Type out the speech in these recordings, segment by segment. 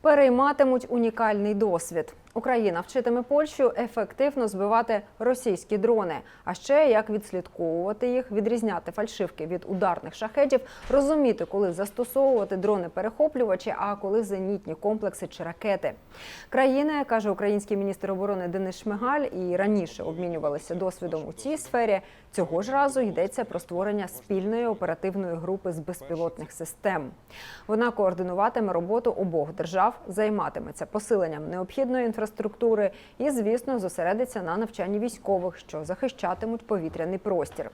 Перейматимуть унікальний досвід. Україна вчитиме Польщу ефективно збивати російські дрони, а ще як відслідковувати їх, відрізняти фальшивки від ударних шахедів, розуміти, коли застосовувати дрони-перехоплювачі, а коли зенітні комплекси чи ракети. Країни, каже український міністр оборони Денис Шмигаль, і раніше обмінювалися досвідом у цій сфері. Цього ж разу йдеться про створення спільної оперативної групи з безпілотних систем. Вона координуватиме роботу обох держав, займатиметься посиленням необхідної інфраструктури і, звісно, зосередиться на навчанні військових, що захищатимуть повітряний простір.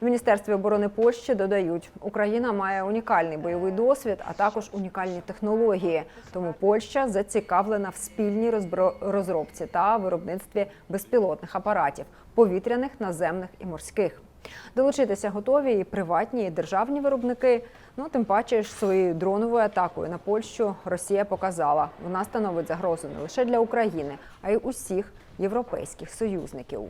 В міністерстві оборони Польщі додають, Україна має унікальний бойовий досвід, а також унікальні технології. Тому Польща зацікавлена в спільній розробці та виробництві безпілотних апаратів повітряних, наземних і морських. Долучитися готові і приватні, і державні виробники. Ну тим паче ж своєю дроновою атакою на Польщу Росія показала, вона становить загрозу не лише для України, а й усіх європейських союзників.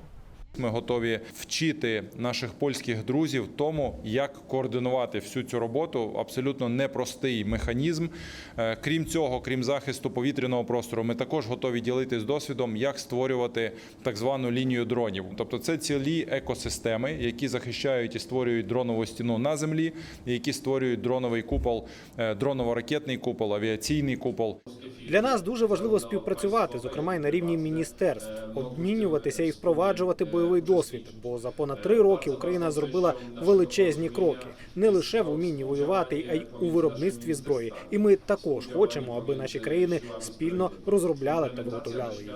Ми готові вчити наших польських друзів тому, як координувати всю цю роботу. Абсолютно непростий механізм. Е, Крім цього, крім захисту повітряного простору, ми також готові ділитись досвідом, як створювати так звану лінію дронів. Тобто, це цілі екосистеми, які захищають і створюють дронову стіну на землі, які створюють дроновий купол, е, дроново-ракетний купол, авіаційний купол. Для нас дуже важливо співпрацювати, зокрема й на рівні міністерств, обмінюватися і впроваджувати бойовий досвід. Бо за понад три роки Україна зробила величезні кроки не лише в умінні воювати, а й у виробництві зброї. І ми також хочемо, аби наші країни спільно розробляли та виготовляли її.